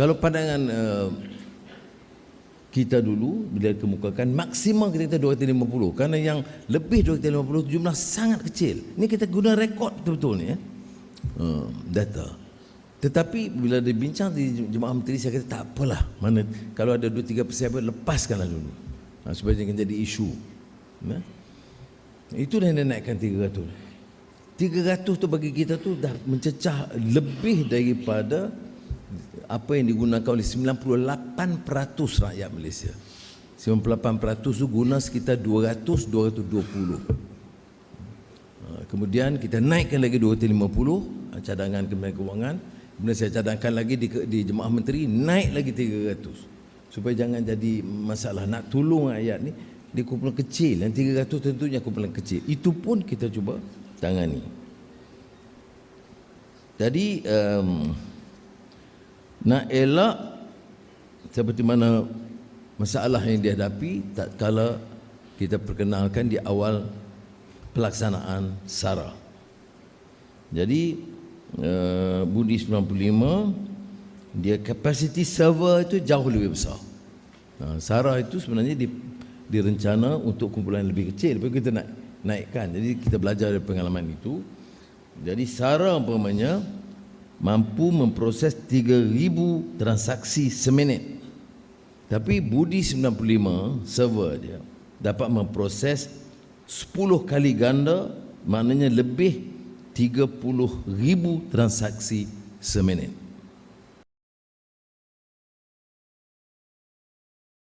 Kalau pandangan uh, kita dulu bila kemukakan maksimum kita kata 250 kerana yang lebih 250 tu jumlah sangat kecil. Ni kita guna rekod betul-betul ni ya. Uh, data. Tetapi bila dibincang di jemaah menteri saya kata tak apalah. Mana kalau ada 2 3 persiapan lepaskanlah dulu. Ha, supaya jangan jadi isu. Ya. Itu yang dia naikkan 300. 300 tu bagi kita tu dah mencecah lebih daripada apa yang digunakan oleh 98% rakyat Malaysia. 98% tu guna sekitar 200 220. Ha, Kemudian kita naikkan lagi 250 ha, cadangan Kementerian Kewangan. Kemudian saya cadangkan lagi di, di Jemaah Menteri naik lagi 300. Supaya jangan jadi masalah nak tolong rakyat ni di kumpulan kecil. Yang 300 tentunya kumpulan kecil. Itu pun kita cuba tangani. Jadi um, nak elak seperti mana masalah yang dihadapi tak kala kita perkenalkan di awal pelaksanaan SARA. Jadi uh, Budi 95 dia kapasiti server itu jauh lebih besar. Uh, SARA itu sebenarnya di, direncana untuk kumpulan lebih kecil tapi kita nak naikkan. Jadi kita belajar dari pengalaman itu. Jadi SARA umpamanya mampu memproses 3000 transaksi seminit. Tapi Budi 95 server dia dapat memproses 10 kali ganda maknanya lebih 30,000 transaksi seminit.